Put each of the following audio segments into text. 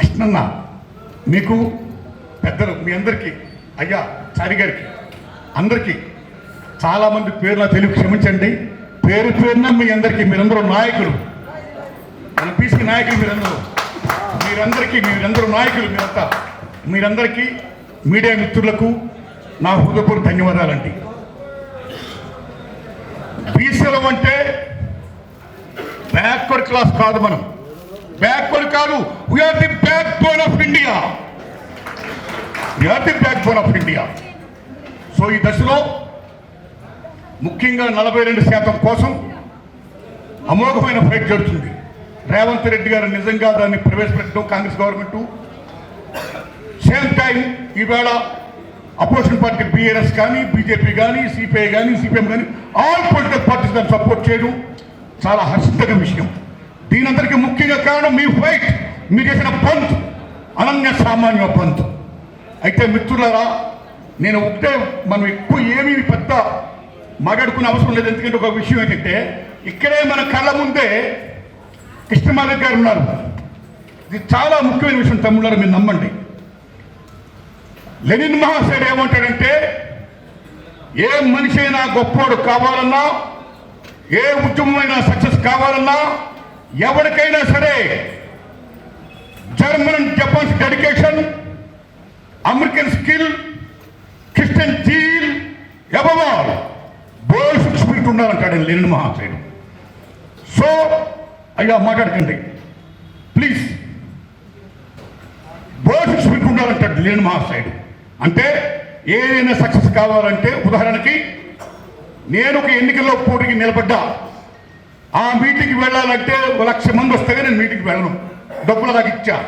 కృష్ణన్న మీకు పెద్దలు మీ అందరికీ అయ్యా చారి గారికి అందరికీ చాలామంది పేరు నా తెలుగు క్షమించండి. పేరు పేరున మీ అందరికీ మీరందరూ నాయకులు. మన పీసీ నాయకులు మీరందరూ. మీరందరికీ మీరందరూ నాయకులు మీరంతా. మీరందరికీ మీడియా మిత్రులకు నా హృదయపూర్వక ధన్యవాదాలండి. బీసీలం అంటే బ్యాక్వర్డ్ క్లాస్ కాదు మనం. బ్యాక్వర్డ్ కాదు we are the backbone of India we are the backbone of India so ఈ దశలో ముఖ్యంగా నలభై రెండు శాతం కోసం అమోఘమైన ఫైట్ జరుగుతుంది. రేవంత్ రెడ్డి గారు నిజంగా దాన్ని ప్రవేశపెట్టడం కాంగ్రెస్ గవర్నమెంట్. సేమ్ టైం ఈవేళ అపోజిషన్ పార్టీ బీఆర్ఎస్ కానీ బీజేపీ కానీ సిపిఐ కానీ సిపిఎం కానీ ఆల్ పొలిటికల్ పార్టీస్ దాన్ని సపోర్ట్ చేయడం చాలా హర్షించదగిన విషయం. దీనందరికీ ముఖ్యంగా కారణం మీ ఫైట్ మీరు చేసిన పంత్. అనన్య సామాన్య పంత్. అయితే మిత్రులరా నేను ఒకటే మనం ఎక్కువ ఏమీ పెద్ద మాట్లాడుకునే అవసరం లేదు. ఎందుకంటే ఒక విషయం ఏంటంటే ఇక్కడే మన కళ్ళ ముందే కృష్ణమాధవ్ గారు ఉన్నారు. ఇది చాలా ముఖ్యమైన విషయం తమ్ముళ్ళారు మీరు నమ్మండి. లెనిన్ మహాశయుడు ఏమంటాడంటే ఏ మనిషి అయినా గొప్పోడు కావాలన్నా ఏ ఉద్యమమైనా సక్సెస్ కావాలన్నా ఎవరికైనా సరే German Japan's dedication American skill Christian zeal ఎవవాల్ బోల్స్ స్పిరిట్ ఉండాలంటాడు లెనిన్ మహాశయుడు. సో అయ్యా మాట్లాడకండి. ప్లీజ్. బోల్స్ స్పిరిట్ ఉండాలంటాడు లెనిన్ మహాశయుడు. అంటే ఏదైనా సక్సెస్ కావాలంటే ఉదాహరణకి నేను ఒక ఎన్నికల్లో పోటీకి నిలబడ్డా. ఆ మీటింగ్కి వెళ్ళాలంటే ఒక లక్ష మంది వస్తే నేను మీటింగ్కి వెళ్ళను. డబ్బులు నాకు ఇచ్చా.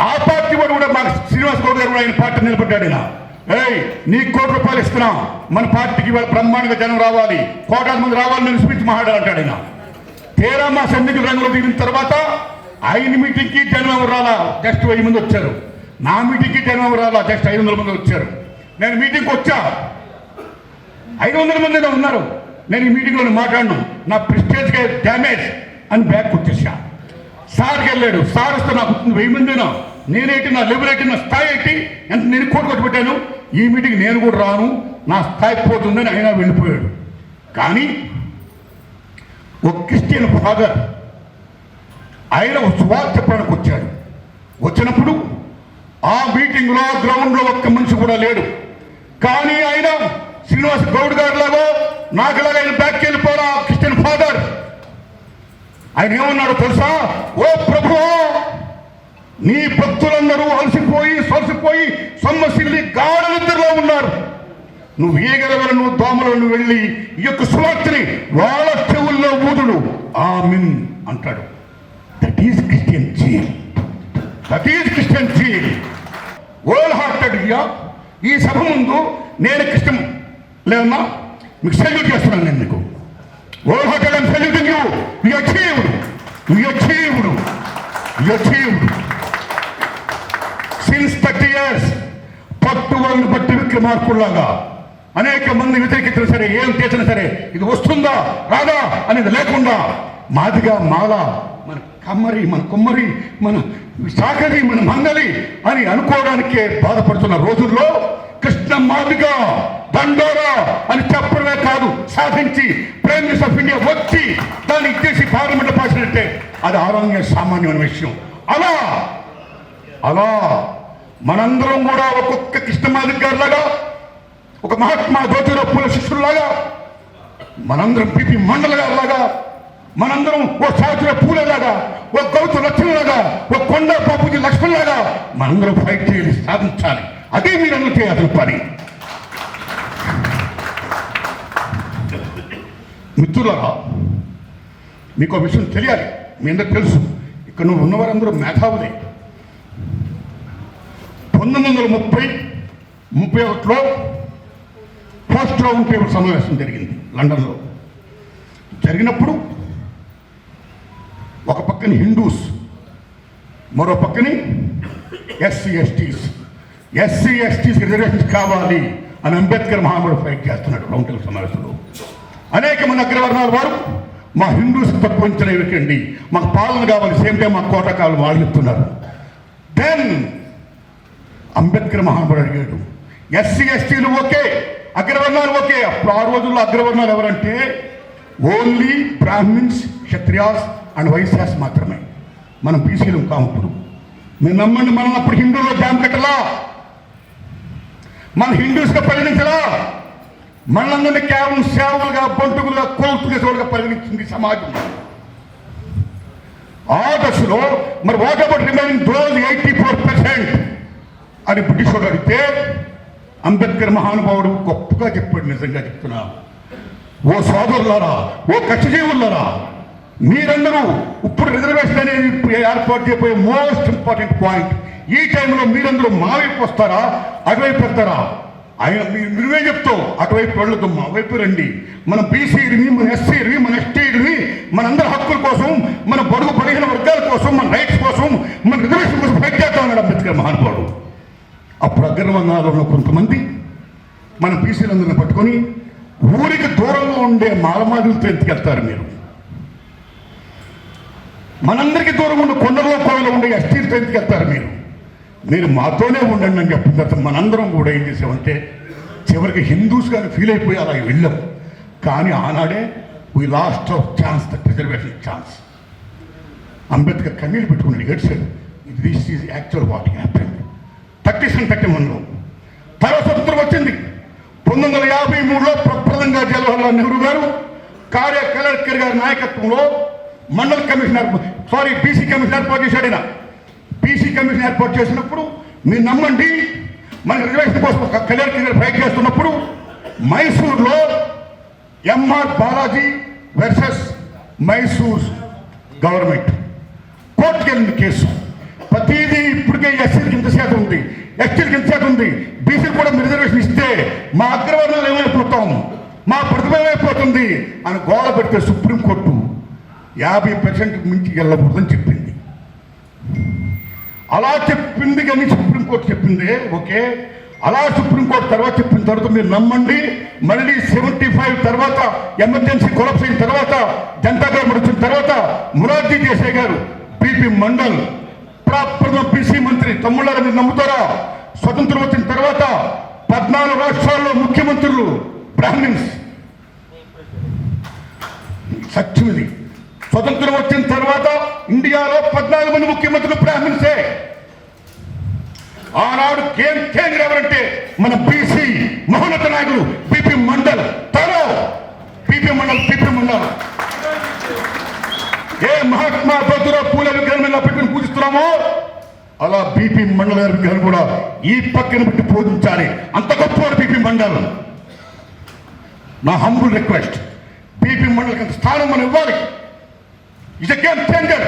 ఆ పార్టీ వాడు కూడా మాకు శ్రీనివాస్ గౌడ్ గారు కూడా ఆయన పార్టీ నిలబడ్డాడు ఆయన ఏయ్ నీ కోటి రూపాయలు ఇస్తున్నాం మన పార్టీకి ఇవాళ బ్రహ్మాండంగా జనం రావాలి. కోటాది మంది రావాలి నేను స్పీచ్ మాట్లాడాలంటాడు ఆయన తీరా మా సన్నిధి రంగులో దిగిన తర్వాత ఆయన మీటింగ్కి జనం ఎవరు రాలా? జస్ట్ వెయ్యి మంది వచ్చారు. నా మీటింగ్కి జనం ఎవరు రాలా? జస్ట్ ఐదు వందల మంది వచ్చారు. నేను మీటింగ్కి వచ్చా. ఐదు వందల మంది ఉన్నారు. నేను ఈ మీటింగ్లో మాట్లాడను. నా ప్రెస్టేజ్గా డ్యామేజ్ అని బ్యాక్ వచ్చేసా సార్కి వెళ్ళాడు సార్ వస్తే నాకు వెయ్యి మంది నేనేటి నా లెవెల్ ఏంటి నా స్థాయి ఏంటి ఎంత నేను కోట్ కొట్టి పెట్టాను? ఈ మీటింగ్ నేను కూడా రాను. నా స్థాయి పోతుందని ఆయన వెళ్ళిపోయాడు. కానీ ఒక క్రిస్టియన్ ఫాదర్ ఆయన ఒక సువార్త చెప్పడానికి వచ్చాడు. వచ్చినప్పుడు ఆ మీటింగ్లో గ్రౌండ్లో ఒక్క మనిషి కూడా లేడు. కానీ ఆయన శ్రీనివాస్ గౌడ్ గారు లాగా నాకులాగా ఆయన బ్యాక్ వెళ్ళిపోరా క్రిస్టియన్ ఫాదర్ ఆయన ఏమన్నాడు తెలుసా? ఓ ప్రభు నీ భక్తులందరూ అలసిపోయి సొలసిపోయి సొమ్మసిల్లి గాఢ నిద్రలో ఉన్నారు. నువ్వు ఈగలవల నువ్వు దోమలను వెళ్ళి ఈ యొక్క సువార్తని వాళ్ళ చెవుల్లో ఊదుడు ఆమిన్ అంటాడు. That is Christian zeal that is Christian zeal world hearted ఈ సభ ముందు నేను క్రిస్టియన్ లేదన్నా మీకు సెల్యూట్ చేస్తున్నాను నేను మీకు. World hearted and saluting you you achieved you achieved you achieved since thirty years పట్టు వాళ్ళు బట్టి విక్రమార్కుల్లాగా అనేక మంది వ్యతిరేకించినా సరే ఏం చేసినా సరే ఇది వస్తుందా రాదా అనేది లేకుండా మాదిగా మాల మన కమ్మరి మన కుమ్మరి మన సాకరి మన మంగలి అని అనుకోవడానికే బాధపడుతున్న రోజుల్లో కృష్ణ మాదిగా బండోరా అని చెప్పడమే కాదు సాధించి ప్రైమ్ మినిస్టర్ ఆఫ్ ఇండియా వచ్చి దాన్ని ఇచ్చేసి పార్లమెంట్ పాసినట్టే అది ఆరోగ్య సామాన్యమైన విషయం. అలా అలా మనందరం కూడా ఒక్కొక్క కృష్ణమాది గారిలాగా ఒక మహాత్మా జ్యోతిరావు పూల శిష్యుల్లాగా మనందరం పిపి మండల గారిలాగా మనందరం ఓ సావిత్రి పూలలాగా ఓ గౌతు లక్ష్మణలాగా ఓ కొండ బాబుజీ లక్ష్మణలాగా మనందరం ఫైట్ చేయాలి సాధించాలి. అదే మీరందరూ చేయాల్సిన పని. మిత్రులరా మీకు ఆ విషయం తెలియాలి మీ అందరికి తెలుసు. ఇక్కడ నువ్వు ఉన్నవారందరూ మేధావులే. పంతొమ్మిది వందల ముప్పై ముప్పై ఒకటిలో ఫస్ట్ రౌండ్ టేబుల్ సమావేశం జరిగింది లండన్లో. జరిగినప్పుడు ఒక పక్కన హిందూస్ మరో పక్కని SC STs. SC STs reservations కావాలి అని అంబేద్కర్ మహామూడు ఫైట్ చేస్తున్నాడు రౌండ్ టేబుల్ సమావేశంలో. అనేక మంది అగ్రవర్ణాల వారు. మా హిందూస్ తప్పించిన ఇవ్వకండి మాకు పాలన కావాలి. సేమ్ టైం మా కోటకాలు వాళ్ళు చెప్తున్నారు. దెన్ అంబేద్కర్ మహానుభావుడు అడిగాడు ఎస్సీ ఎస్టీలు ఓకే అగ్రవర్ణాలు ఓకే. అప్పుడు ఆ రోజుల్లో అగ్రవర్ణాలు ఎవరంటే only Brahmins Kshatriyas and Vaishyas మాత్రమే. మనం బీసీలు కామప్పుడు మీరు నమ్మండి మనం అప్పుడు హిందువులో జామ్ కట్టలా. మన హిందూస్గా పరిగణించలా. మనందరినీ కేవలం సేవలుగా బంటుకులుగా కోల్తుగా పరిగణించింది సమాజం. ఆ దశలో మరి what about remaining those eighty four percent అని బ్రిటిష్ వాడు అడిగితే అంబేద్కర్ మహానుభావుడు గొప్పగా చెప్పాడు నిజంగా చెప్తున్నా. ఓ సోదరులారా ఓ కక్షజీవులారా మీరందరూ ఇప్పుడు రిజర్వేషన్ అనేది ఏర్పాటు చేయబోయే మోస్ట్ ఇంపార్టెంట్ పాయింట్. ఈ టైంలో మీరందరూ మా వైపు వస్తారా అటువైపు వస్తారా ఆయన మీరు నువ్వే చెప్తావు. అటువైపు వెళ్ళదు మా వైపు రండి. మన బీసీని మన ఎస్సీని మన ఎస్టీని మనందరి హక్కుల కోసం మన బడుగు బలహీన వర్గాల కోసం మన రైట్స్ కోసం మన రిజర్వేషన్ కోసం ఫైట్ చేద్దాం అన్నాడు అంబేద్కర్ మహానుభావుడు. అప్పుడు అగ్రవర్ణాలు ఉన్న కొంతమంది మన బీసీలందరిని పట్టుకొని ఊరికి దూరంగా ఉండే మాలమాదులతో ఎత్తుకెళ్తారు మీరు. మనందరికీ దూరం ఉండే కొండలో కోవలో ఉండే ఎస్టీలతో ఎత్తుకెళ్తారు మీరు. మీరు మాతోనే ఉండండి అని చెప్పిన తర్వాత మనందరం కూడా ఏం చేసామంటే చివరికి హిందూస్ కానీ ఫీల్ అయిపోయి అలా వెళ్ళాం. కానీ ఆనాడే we lost of chance the preservation chance Ambedkar కన్నీళ్ళు పెట్టుకున్నాడు ఏడ్చాడు. This is actual what happen thirty seven thirty వన్లో తర్వాత స్వతంత్రం వచ్చింది. పంతొమ్మిది వందల యాభై మూడులో ప్రప్రదంగా జవహర్లాల్ నెహ్రూ గారు కార్య కలెక్టర్ గారి నాయకత్వంలో మండల కమిషనర్ సారీ బీసీ కమిషనర్ పోటీ చేశాడు బీసీ కమిషన్ ఏర్పాటు చేసినప్పుడు మీరు నమ్మండి. మన రిజర్వేషన్ కోసం ఒక కలెక్టర్ ఫైట్ చేస్తున్నప్పుడు మైసూర్లో MR Balaji versus Mysore government. కోర్టుకి వెళ్ళింది కేసు. ప్రతిదీ ఇప్పటికే ఎస్సీలకు ఇంత శాతం ఉంది. ఎస్టీలకు ఇంత శాతం ఉంది. బీసీలు కూడా మీరు రిజర్వేషన్ ఇస్తే మా అగ్రవర్ణాలు ఏమైపోతాం? మా ప్రతిభ ఏమైపోతుంది? అని గోడ పెడితే సుప్రీంకోర్టు యాభై పర్సెంట్ మించి వెళ్ళకూడదని చెప్పింది. అలా చెప్పింది కానీ సుప్రీంకోర్టు చెప్పింది ఓకే? అలా సుప్రీంకోర్టు తర్వాత చెప్పిన తర్వాత మీరు నమ్మండి. మళ్ళీ సెవెంటీ ఫైవ్ తర్వాత ఎమర్జెన్సీ కొలప్స్ అయిన తర్వాత జనతా గవర్నమెంట్ వచ్చిన తర్వాత మురార్జీ దేశాయ్ గారు పిపి మండల్ ప్రప్రథమ బీసీ మంత్రి తమ్ముళ్ళారు మీరు నమ్ముతారా? స్వతంత్రం వచ్చిన తర్వాత పద్నాలుగు రాష్ట్రాల్లో ముఖ్యమంత్రులు బ్రాహ్మిన్స్. సత్యం ఇది. స్వతంత్రం వచ్చిన తర్వాత ఇండియాలో పద్నాలుగు మంది ముఖ్యమంత్రులు బ్రాహ్మిన్సే ఆనాడు గేమ్ చేంజర్ ఎవరంటే మన బీసీ మహోన్నత నాయకుడు పిపి మండల్. తరో పిపి మండల్ పిపి మండల్. ఏ మహాత్మా జ్యోతిరావు పూల విగ్రహం ఇలా పెట్టుకుని పూజిస్తున్నామో అలా బీపీ మండల్ గారి విగ్రహం కూడా ఈ పక్కన పెట్టి పూజించాలి. అంత గొప్పవాడు బీపీ మండల్. నా హంబుల్ రిక్వెస్ట్ బీపీ మండల్కి స్థానం మనం ఇవ్వాలి. ఇది గేమ్ చేంజర్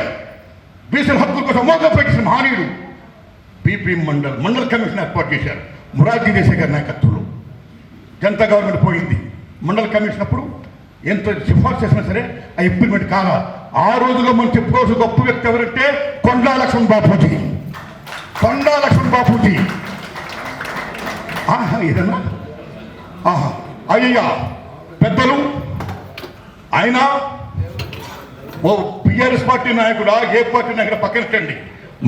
బీసీల హక్కుల కోసం మోగ పెట్టిన మహనీయుడు బీపీ మండల్ మండల్ కమిషన్ ఏర్పాటు చేశారు. మురార్జీ దేశాయ్ గారి నాయకత్వంలో. జనతా గవర్నమెంట్ పోయింది. మండల కమిషన్ అప్పుడు ఎంత సిఫార్సు చేసినా సరే ఆ ఇంప్లిమెంట్ కాల. ఆ రోజుల్లో మనం చెప్పుకోవాల్సిన గొప్ప వ్యక్తి ఎవరంటే కొండా లక్ష్మణ్ బాపూజీ. కొండా లక్ష్మణ్ బాపూజీ. ఆహా ఏదన్నా? ఆహా అయ్యయ్యా పెద్దలు ఆయన ఓ బిఆర్ఎస్ పార్టీ నాయకుడా ఏ పార్టీ నాయకుడు పక్కనట్టండి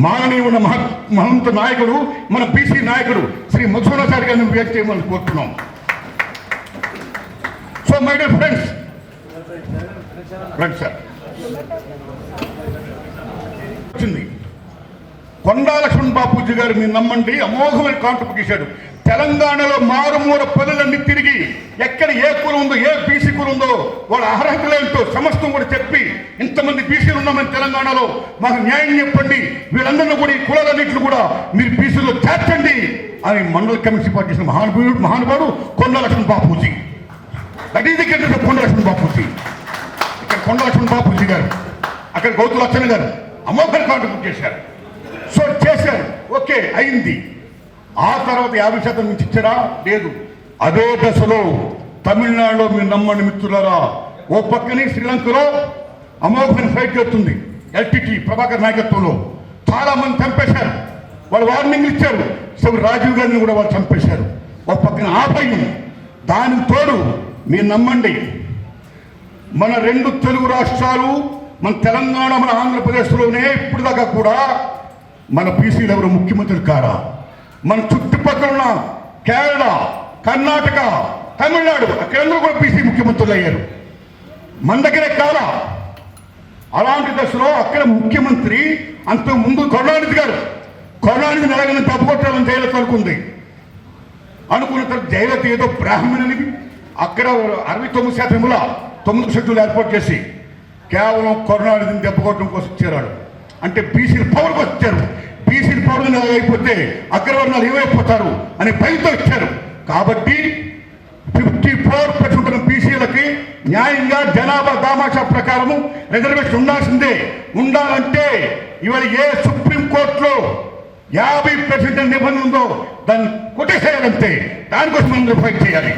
మాననీయుడు మహ మహంత నాయకుడు మన బీసీ నాయకుడు శ్రీ మధురాచారి గారిని వ్యక్తి చేయమని కోరుతున్నాం. So my dear friends friends sir. వచ్చింది. కొండా లక్ష్మణ్ బాపూజీ గారు మీరు నమ్మండి అమోఘమైన కాంట్రిబ్యూట్ చేశాడు. తెలంగాణలో మారుమూల పనులన్నీ తిరిగి ఎక్కడ ఏ కులం ఉందో ఏ బీసీ కులం ఉందో వాళ్ళ అర్హతలేంటో సమస్తం కూడా చెప్పి ఇంతమంది బీసీలు ఉన్నామని తెలంగాణలో మాకు న్యాయం చెప్పండి. వీళ్ళందరినీ కూడా ఈ కులాలన్నింటిని కూడా మీరు బీసీలో చేర్చండి అని మండల కమిషన్ పార్టీ చేసిన మహానుభావుడు మహానుభావుడు Konda Laxman Bapuji. That is the Konda Laxman Bapuji. ఇక్కడ కొండ లక్ష్మణ్ బాపూజీ గారు అక్కడ గౌతు లక్ష్మణ్ గారు అమోఘన కాంట్రిబ్యూట్ చేశారు. సో చేశారు. ఓకే అయింది. ఆ తర్వాత యాభై శాతం నుంచి ఇచ్చారా? లేదు. అదే దశలో తమిళనాడులో మీరు నమ్మని మిత్రులారా ఓ పక్కనే శ్రీలంకలో అమోఘని ఫైట్ చేస్తుంది ఎల్టీటీ ప్రభాకర్ నాయకత్వంలో. చాలా మంది చంపేశారు. వాళ్ళు వార్నింగ్ ఇచ్చారు. సో రాజీవ్ గాంధీని కూడా వాళ్ళు చంపేశారు. ఓ పక్కన ఆపై దానికి తోడు మీరు నమ్మండి. మన రెండు తెలుగు రాష్ట్రాలు మన తెలంగాణ మన ఆంధ్రప్రదేశ్లోనే ఇప్పుడు దాకా కూడా మన బీసీలు ఎవరు ముఖ్యమంత్రులు కారా? మన చుట్టుపక్కల ఉన్న కేరళ కర్ణాటక తమిళనాడు అక్కడందరూ కూడా బీసీ ముఖ్యమంత్రులు అయ్యారు. మన దగ్గరే కాదా? అలాంటి దశలో అక్కడ ముఖ్యమంత్రి అంత ముందు కరుణానిధి గారు. కరుణానిధి నెలగని తప్పుకొట్టాలని జయలలిత అనుకుంది. అనుకున్న తర్వాత జయలలిత ఏదో బ్రాహ్మణుని అక్కడ అరవై తొమ్మిది శాతం ఇముల తొమ్మిది షెడ్యూల్ ఏర్పాటు చేసి కేవలం కరుణానిధిని దెబ్బకొట్టడం కోసం ఇచ్చారు. అంటే బీసీలు పవర్ కోసం ఇచ్చారు. బీసీలు పవర్ అయిపోతే అగ్రవర్ణాలు ఏమైపోతారు అనే భయంతో ఇచ్చారు. కాబట్టి ఫిఫ్టీ ఫోర్ పర్సెంట్ బీసీలకి న్యాయంగా జనాభా దామాషా ప్రకారము రిజర్వేషన్ ఉండాల్సిందే. ఉండాలంటే ఇవాళ ఏ సుప్రీం కోర్టులో యాభై పర్సెంట్ నిబంధన ఉందో దాన్ని కొట్టేసేయాలంటే దానికోసం మనం ఫైట్ చేయాలి.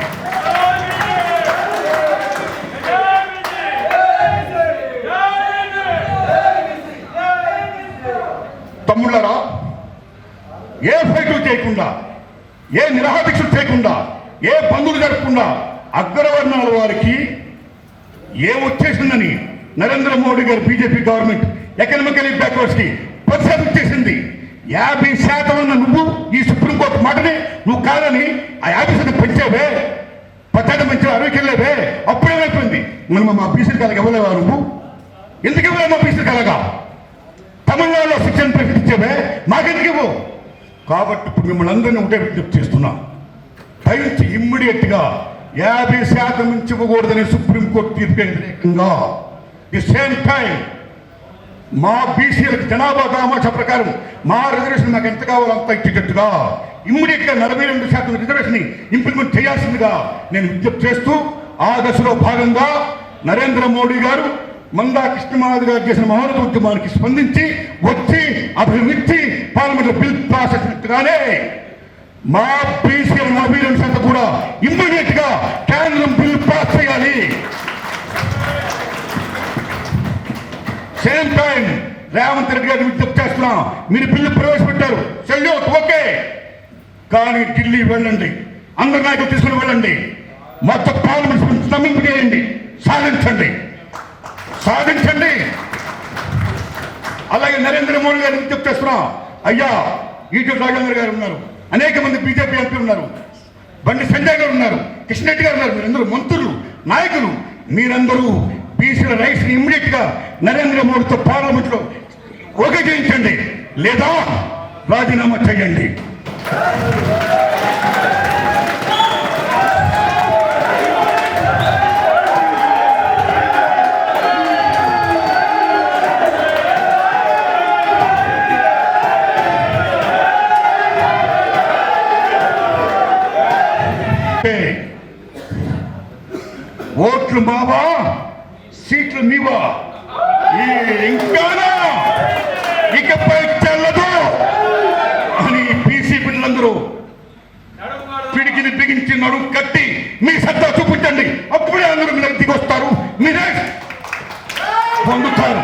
తమ్ముళ్ళరా ఏ ఫైట్లు చేయకుండా ఏ నిరాదీక్షలు చేయకుండా ఏ బంధువులు జరపకుండా అగ్రవర్ణాల వారికి ఏం వచ్చేసిందని నరేంద్ర మోడీ గారు బీజేపీ గవర్నమెంట్ ఎకనామికలీ బ్యాక్వర్డ్స్కి పది శాతం ఇచ్చేసింది. యాభై శాతం అన్న నువ్వు ఈ సుప్రీంకోర్టు మాటనే నువ్వు కాదని ఆ యాభై శాతం పెంచావే పచ్చాట పెంచావు అరవైకి వెళ్ళావే అప్పుడేమైపోయింది మనం మా బీసీలు కలగా ఇవ్వలేవా నువ్వు? ఎందుకు ఇవ్వలేవు మా బీసీలు కలగా తమిళనాడులో శిక్షణ ప్రకటించేవే మాకెందుకు ఇవ్వవు కాబట్టి ఇప్పుడు మిమ్మల్ని అందరినీ ఒకటే విజ్ఞప్తి చేస్తున్నా. పైకి ఇమ్మీడియట్గా యాభై శాతం నుంచి ఇవ్వకూడదని సుప్రీంకోర్టు తీర్పు వ్యతిరేకంగా ది సేమ్ టైం మా బీసీలకు జనాభా దామాష ప్రకారం మా రిజర్వేషన్ నాకు ఎంత కావాలో అంత ఇచ్చేటట్టుగా ఇమ్మీడియట్గా నలభై రెండు శాతం రిజర్వేషన్ని ఇంప్లిమెంట్ చేయాల్సిందిగా నేను విజ్ఞప్తి చేస్తూ ఆ దశలో భాగంగా నరేంద్ర మోడీ గారు మందా కృష్ణమాధవ్ గారు చేసిన మహోన్నత ఉద్యమానికి స్పందించి వచ్చి అభివృద్ధి పార్లమెంట్ బిల్ ప్రాసెస్ చేసినట్టుగానే మా బీసీల నలభై రెండు శాతం కూడా ఇమ్మీడియట్గా కేంద్రం బిల్ పాస్ చేయాలి. సేమ్ టైం రేవంత్ రెడ్డి గారిని విజ్ఞప్తి చేస్తున్నాం మీరు బిల్లు ప్రవేశపెట్టారు. Salute okay. కానీ ఢిల్లీ వెళ్ళండి. అందరి నాయకులు తీసుకుని వెళ్ళండి. మొత్తం పార్లమెంట్ స్తంభింపు చేయండి సాధించండి. సాధించండి. అలాగే నరేంద్ర మోడీ గారిని విజ్ఞప్తి చేస్తున్నాం అయ్యా ఈటూరు రాజేంద్ర గారు ఉన్నారు. అనేక మంది బీజేపీ ఎంపీ ఉన్నారు. బండి సంజయ్ గారు ఉన్నారు. కిషన్ గారు ఉన్నారు. మీరందరూ మంత్రులు నాయకులు. మీరందరూ బీసీల రైట్స్ ఇమ్మీడియట్గా నరేంద్ర మోడీతో పార్లమెంట్లో ఓకే చేయించండి లేదా రాజీనామా చేయండి. ఓట్లు మావా సీట్లు మీవా ఇంకానా ఇకపై చెల్లదు అని బీసీ బిడ్డలందరూ పిడికిని బిగించి నడుము కట్టి మీ సత్తా చూపించండి. అప్పుడే అందరూ మీరు దిగొస్తారు. మీరే పొందుతారు.